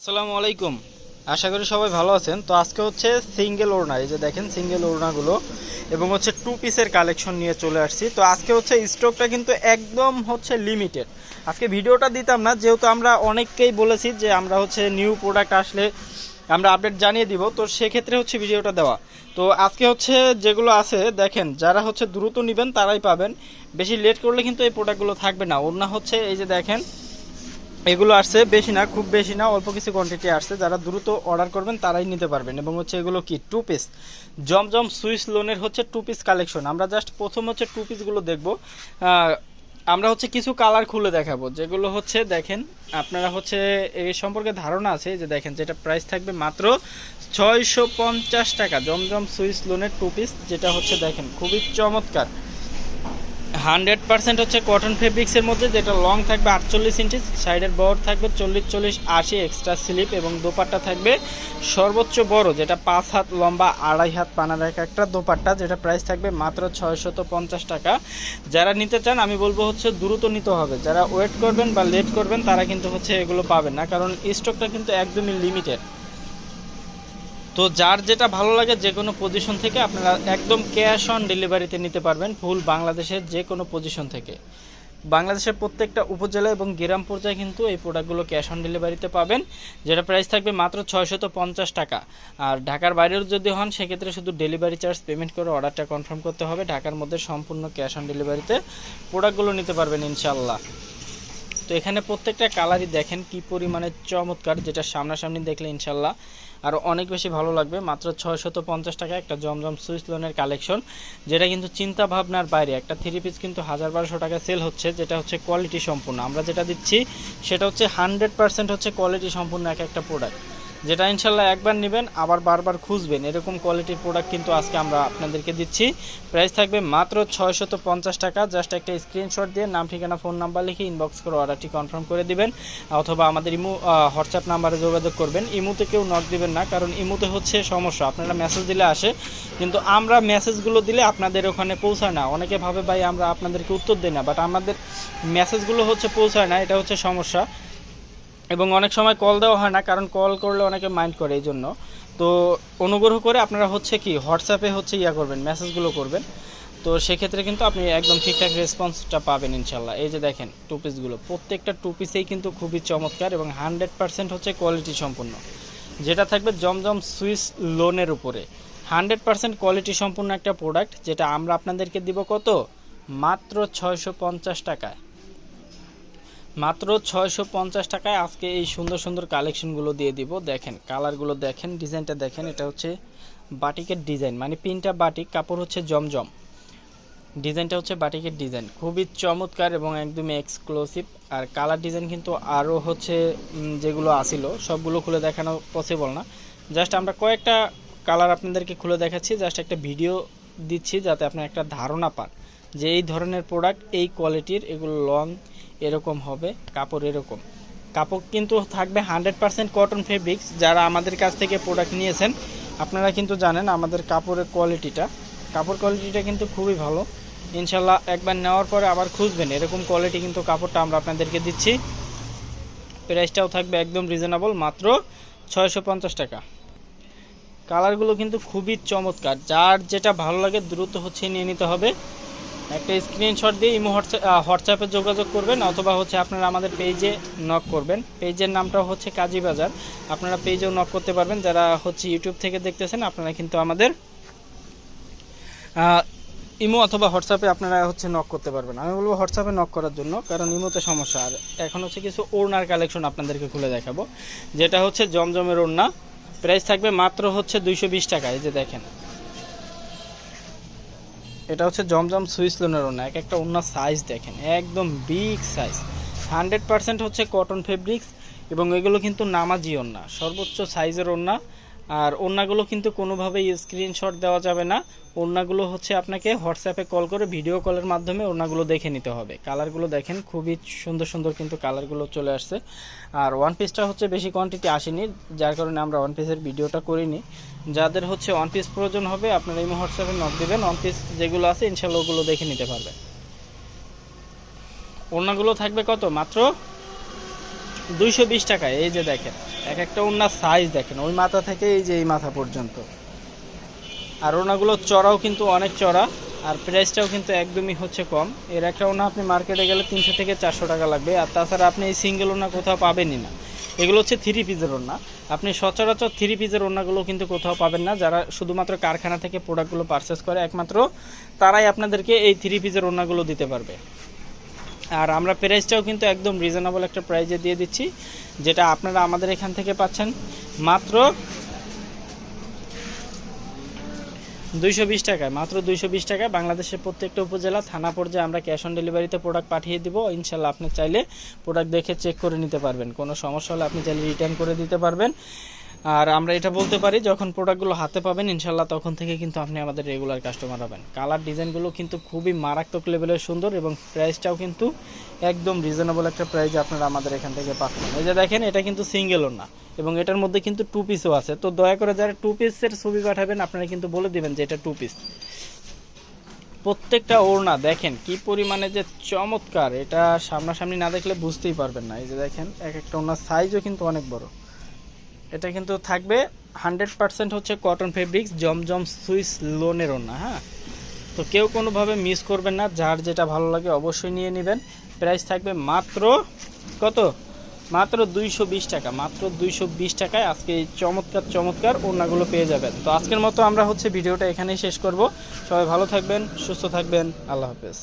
আসসালামু আলাইকুম। আশা করি সবাই ভালো আছেন। তো আজকে হচ্ছে সিঙ্গেল ওড়না, এই যে দেখেন সিঙ্গেল ওড়নাগুলো, এবং হচ্ছে টু পিসের কালেকশন নিয়ে চলে আসছি। তো আজকে হচ্ছে স্টকটা কিন্তু একদম হচ্ছে লিমিটেড আজকে ভিডিওটা দিতাম না, যেহেতু আমরা অনেককেই বলেছি যে আমরা হচ্ছে নিউ প্রোডাক্ট আসলে আমরা আপডেট জানিয়ে দিব, তো সেক্ষেত্রে হচ্ছে ভিডিওটা দেওয়া। তো আজকে হচ্ছে যেগুলো আছে, দেখেন, যারা হচ্ছে দ্রুত নেবেন তারাই পাবেন। বেশি লেট করলে কিন্তু এই প্রোডাক্টগুলো থাকবে না। ওড়না হচ্ছে, এই যে দেখেন এগুলো আসছে, বেশি না, খুব বেশি না, অল্প কিছু কোয়ান্টিটি আসছে। যারা দ্রুত অর্ডার করবেন, তারাই নিতে পারবেন। এবং হচ্ছে এগুলো কি? টু পিস জমজম সুইস লোনের হচ্ছে টু পিস কালেকশন আমরা জাস্ট প্রথম হচ্ছে টু পিসগুলো দেখব। আমরা হচ্ছে কিছু কালার খুলে দেখাবো, যেগুলো হচ্ছে দেখেন, আপনারা হচ্ছে এই সম্পর্কে ধারণা আছে, যে দেখেন যেটা প্রাইস থাকবে মাত্র ছয়শো পঞ্চাশ টাকা। জমজম সুইস লোনের টু পিস যেটা হচ্ছে দেখেন, খুবই চমৎকার। হান্ড্রেড পার্সেন্ট হচ্ছে কটন ফেব্রিক্সের মধ্যে, যেটা লং থাকবে আটচল্লিশ ইঞ্চি সাইডের বড় থাকবে চল্লিশ চল্লিশ, আশি এক্সট্রা স্লিপ এবং দোপাট্টা থাকবে সর্বোচ্চ বড়, যেটা পাঁচ হাত লম্বা, আড়াই হাত পানার এক একটা দোপাট্টা, যেটা প্রাইস থাকবে মাত্র ছয়শত পঞ্চাশ টাকা। যারা নিতে চান, আমি বলব হচ্ছে দ্রুত নিতে হবে। যারা ওয়েট করবেন বা লেট করবেন, তারা কিন্তু হচ্ছে এগুলো পাবেন না, কারণ স্টকটা কিন্তু একদমই লিমিটেড তো যার যেটা ভালো লাগে যে কোনো পজিশন থেকে আপনারা একদম ক্যাশ অন ডেলিভারিতে নিতে পারবেন ফুল বাংলাদেশের যে কোনো পজিশন থেকে। বাংলাদেশের প্রত্যেকটা উপজেলা এবং গ্রাম পর্যায়ে কিন্তু এই প্রোডাক্টগুলো ক্যাশ অন ডেলিভারিতে পাবেন, যেটা প্রাইস থাকবে মাত্র ছয়শত পঞ্চাশ টাকা। আর ঢাকার বাইরেও যদি হন, সেক্ষেত্রে শুধু ডেলিভারি চার্জ পেমেন্ট করে অর্ডারটা কনফার্ম করতে হবে। ঢাকার মধ্যে সম্পূর্ণ ক্যাশ অন ডেলিভারিতে প্রোডাক্টগুলো নিতে পারবেন ইনশাল্লাহ তো এখানে প্রত্যেকটা কালারই দেখেন কি পরিমাণে চমৎকার, যেটা সামনাসামনি দেখলে ইনশাল্লাহ আর অনেক বেশি ভালো লাগবে। মাত্র ছয়শত পঞ্চাশ টাকা একটা জমজম সুইচ লোনের কালেকশন যেটা কিন্তু চিন্তা ভাবনার বাইরে। একটা থ্রি পিস কিন্তু হাজার বারোশো টাকা সেল হচ্ছে, যেটা হচ্ছে কোয়ালিটি সম্পূর্ণ। আমরা যেটা দিচ্ছি, সেটা হচ্ছে হান্ড্রেড পার্সেন্ট হচ্ছে কোয়ালিটি সম্পূর্ণ এক একটা প্রোডাক্ট যেটা ইনশাল্লাহ একবার নেবেন, আবার বারবার খুঁজবেন। এরকম কোয়ালিটির প্রোডাক্ট কিন্তু আজকে আমরা আপনাদেরকে দিচ্ছি। প্রাইস থাকবে মাত্র ছয়শত পঞ্চাশ টাকা। জাস্ট একটা স্ক্রিনশট দিয়ে নাম, ঠিকানা ফোন নাম্বার লিখে ইনবক্স করে অর্ডারটি কনফার্ম করে দিবেন। অথবা আমাদের ইমু হোয়াটসঅ্যাপ নাম্বারে যোগাযোগ করবেন। ইমুতে কেউ নক দিবেন না, কারণ ইমুতে হচ্ছে সমস্যা। আপনারা মেসেজ দিলে আসে। কিন্তু আমরা মেসেজগুলো দিলে আপনাদের ওখানে পৌঁছায় না। অনেকে ভাবে, ভাই, আমরা আপনাদেরকে উত্তর দিই না। বাট আমাদের মেসেজগুলো হচ্ছে পৌঁছায় না। এটা হচ্ছে সমস্যা। এবং অনেক সময় কল দেওয়া হয় না, কারণ কল করলে অনেকে মাইন্ড করে এই জন্য। তো অনুগ্রহ করে আপনারা হচ্ছে কি হোয়াটসঅ্যাপে হচ্ছে ইয়া করবেন মেসেজগুলো করবেন। তো সেক্ষেত্রে কিন্তু আপনি একদম ঠিকঠাক রেসপন্সটা পাবেন ইনশাল্লাহ। এই যে দেখেন টু পিসগুলো প্রত্যেকটা টু পিসেই কিন্তু খুবই চমৎকার এবং হান্ড্রেড পার্সেন্ট হচ্ছে কোয়ালিটি সম্পূর্ণ। যেটা থাকবে জমজম সুইস লোনের উপরে। হান্ড্রেড পার্সেন্ট কোয়ালিটি সম্পূর্ণ একটা প্রোডাক্ট যেটা আমরা আপনাদেরকে দিব কত? মাত্র ছয়শো পঞ্চাশ টাকায়। মাত্র ছয়শো পঞ্চাশ টাকায় আজকে এই সুন্দর সুন্দর কালেকশনগুলো দিয়ে দিব। দেখেন, কালারগুলো দেখেন, ডিজাইনটা দেখেন, এটা হচ্ছে বাটিকের ডিজাইন মানে পিনটা বাটিক, কাপড় হচ্ছে জমজম। ডিজাইনটা হচ্ছে বাটিকের ডিজাইন, খুবই চমৎকার এবং একদমই এক্সক্লুসিভ আর কালার ডিজাইন কিন্তু আরও হচ্ছে যেগুলো আসিল সবগুলো খুলে দেখানো পসিবল না। জাস্ট আমরা কয়েকটা কালার আপনাদেরকে খুলে দেখাচ্ছি, জাস্ট একটা ভিডিও দিচ্ছি যাতে আপনার একটা ধারণা পান যে এই ধরনের প্রোডাক্ট এই কোয়ালিটির এগুলো লং এরকম হবে, কাপড় এরকম। কাপড় কিন্তু থাকবে হান্ড্রেড পার্সেন্ট কটন ফেব্রিক্স যারা আমাদের কাছ থেকে প্রোডাক্ট নিয়েছেন, আপনারা কিন্তু জানেন আমাদের কাপড়ের কোয়ালিটিটা কাপড় কোয়ালিটিটা কিন্তু খুবই ভালো। ইনশাল্লাহ একবার নেওয়ার পরে আবার খুঁজবেন, এরকম কোয়ালিটি কিন্তু কাপড়টা আমরা আপনাদেরকে দিচ্ছি। প্রাইসটাও থাকবে একদম রিজনেবল মাত্র ছয়শো পঞ্চাশ টাকা। কালারগুলো কিন্তু খুবই চমৎকার, যার যেটা ভালো লাগে দ্রুত হচ্ছে নিয়ে নিতে হবে। একটা স্ক্রিনশট দিয়ে ইমো হোয়াটসঅ্যাপে যোগাযোগ করবেন অথবা হচ্ছে আপনারা আমাদের পেজে নক করবেন। পেজের নামটা হচ্ছে কাজী বাজার আপনারা পেজেও নক করতে পারবেন। যারা হচ্ছে ইউটিউব থেকে দেখতেছেন, আপনারা কিন্তু আমাদের ইমো অথবা হোয়াটসঅ্যাপে আপনারা হচ্ছে নক করতে পারবেন। আমি বলব হোয়াটসঅ্যাপে নক করার জন্য, কারণ ইমোতে সমস্যা। আর এখন হচ্ছে কিছু ওড়নার কালেকশন আপনাদেরকে খুলে দেখাবো। যেটা হচ্ছে জমজমের ওড়না। প্রাইস থাকবে মাত্র হচ্ছে দুইশো বিশ টাকা। এই যে দেখেন এটা হচ্ছে জমজম সুইস লোনের ওনা এক একটা ওনার সাইজ দেখেন, একদম বিগ সাইজ হান্ড্রেড পার্সেন্ট হচ্ছে কটন ফেব্রিক্স এবং এগুলো কিন্তু নামাজি ওনা সর্বোচ্চ সাইজের ওড়না। আর ওড়নাগুলো কিন্তু কোনোভাবেই স্ক্রিনশট দেওয়া যাবে না। ওড়নাগুলো হচ্ছে আপনাকে হোয়াটসঅ্যাপে কল করে ভিডিও কলের মাধ্যমে ওড়নাগুলো দেখে নিতে হবে। কালারগুলো দেখেন, খুবই সুন্দর সুন্দর কিন্তু কালারগুলো চলে আসছে। আর ওয়ান পিসটা হচ্ছে বেশি কোয়ান্টিটি আসেনি, যার কারণে আমরা ওয়ান পিসের ভিডিওটা করিনি। যাদের হচ্ছে ওয়ান পিস প্রয়োজন হবে, আপনারা এই হোয়াটসঅ্যাপে নক দেবেন। ওয়ান পিস যেগুলো আছে, ইনশাল্লাহ ওগুলো দেখে নিতে পারবেন। ওড়নাগুলো থাকবে কত? মাত্র দুইশো বিশ টাকায় এই যে দেখেন, এক একটা ওনার সাইজ দেখেন, ওই মাথা থেকে এই যে এই মাথা পর্যন্ত। আর ওনাগুলো চড়াও কিন্তু অনেক চড়া, আর প্রাইসটাও কিন্তু একদমই হচ্ছে কম। এর একটা ওনা আপনি মার্কেটে গেলে তিনশো থেকে চারশো টাকা লাগবে, আর তাছাড়া আপনি এই সিঙ্গেল ওনা কোথাও পাবেনই না। এগুলো হচ্ছে থ্রি পিসের ওনা আপনি সচরাচর থ্রি পিসের ওনাগুলো কিন্তু কোথাও পাবেন না, যারা শুধুমাত্র কারখানা থেকে প্রোডাক্টগুলো পারচেস করে, একমাত্র তারাই আপনাদেরকে এই থ্রি পিসের ওনাগুলো দিতে পারবে। আর আমরা প্রাইসটাও কিন্তু একদম রিজনেবল একটা প্রাইজে দিয়ে দিচ্ছি, যেটা আপনারা আমাদের এখান থেকে পাচ্ছেন মাত্র দুইশো বিশ টাকায়, মাত্র দুইশো বিশ টাকায় বাংলাদেশের প্রত্যেকটা উপজেলা, থানা পর্যায়ে আমরা ক্যাশ অন ডেলিভারিতে প্রোডাক্ট পাঠিয়ে দিব। ইনশাল্লাহ আপনি চাইলে প্রোডাক্ট দেখে চেক করে নিতে পারবেন। কোনো সমস্যা হলে আপনি চাইলে রিটার্ন করে দিতে পারবেন। আর আমরা এটা বলতে পারি, যখন প্রোডাক্টগুলো হাতে পাবেন ইনশাল্লাহ তখন থেকে কিন্তু আপনি আমাদের রেগুলার কাস্টমার হবেন। কালার ডিজাইনগুলো কিন্তু খুবই মারাত্মক লেভেলের সুন্দর এবং প্রাইসটাও কিন্তু একদম রিজনেবল একটা প্রাইস আপনারা আমাদের এখান থেকে পাচ্ছেন। এই যে দেখেন, এটা কিন্তু সিঙ্গেলও না এবং এটার মধ্যে কিন্তু টু পিসও আছে। তো দয়া করে যারা টু পিসের ছবি পাঠাবেন, আপনারা কিন্তু বলে দিবেন যে এটা টু পিস প্রত্যেকটা ওড়না, দেখেন কি পরিমাণে যে চমৎকার। এটা সামনাসামনি না দেখলে বুঝতেই পারবেন না। এই যে দেখেন, এক একটা ওনার সাইজও কিন্তু অনেক বড়। এটা কিন্তু থাকবে হান্ড্রেড পার্সেন্ট হচ্ছে কটন ফেব্রিক্স জমজম সুইস লোনের ওনা হ্যাঁ? তো কেউ কোনোভাবে মিস করবেন না, যার যেটা ভালো লাগে অবশ্যই নিয়ে নেবেন। প্রাইস থাকবে মাত্র কত? মাত্র দুইশো বিশ টাকা, মাত্র দুইশো বিশ টাকায় আজকে এই চমৎকার চমৎকার ওড়নাগুলো পেয়ে যাবেন। তো আজকের মতো আমরা হচ্ছে ভিডিওটা এখানেই শেষ করব। সবাই ভালো থাকবেন, সুস্থ থাকবেন, আল্লাহ হাফেজ।